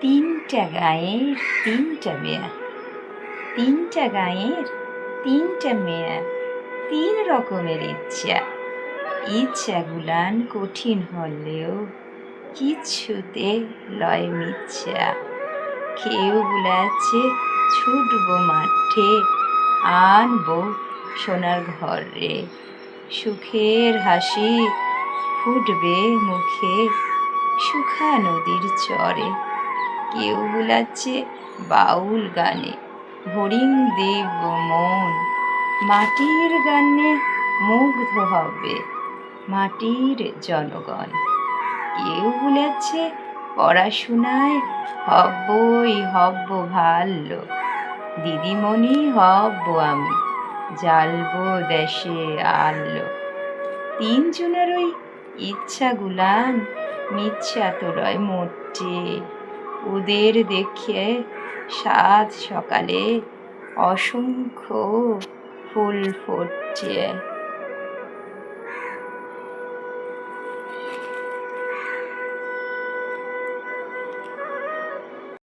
তিনটা গায়ের তিনটা মেয়া। তিনটা গায়ের তিনটা মেয়া। তিন রকমের ইচ্ছা। ইচ্ছাগুলান কঠিন হলেও কিছুতে লয় মিথ্যা। কেউ বলেছে ছুটবো মাঠে, আনব সোনার ঘরে। সুখের হাসি ফুটবে মুখে, সুখা নদীর চরে। কেউ বুলাচ্ছে বাউল গানে। হরিণ দেব মন, মাটির গানে মুগ্ধ হবে মাটির জনগণ। কেউ বলেছে পড়াশোনায় হব্বই হব ভালো দিদিমণি হব্ব আমি, জ্বালবো দেশে আলো। তিনজনের ওই ইচ্ছাগুলান মিথ্যা তো রয় মোটে। ওদের দেখে সাত সকালে অসংখ্য ফুল ফুটছে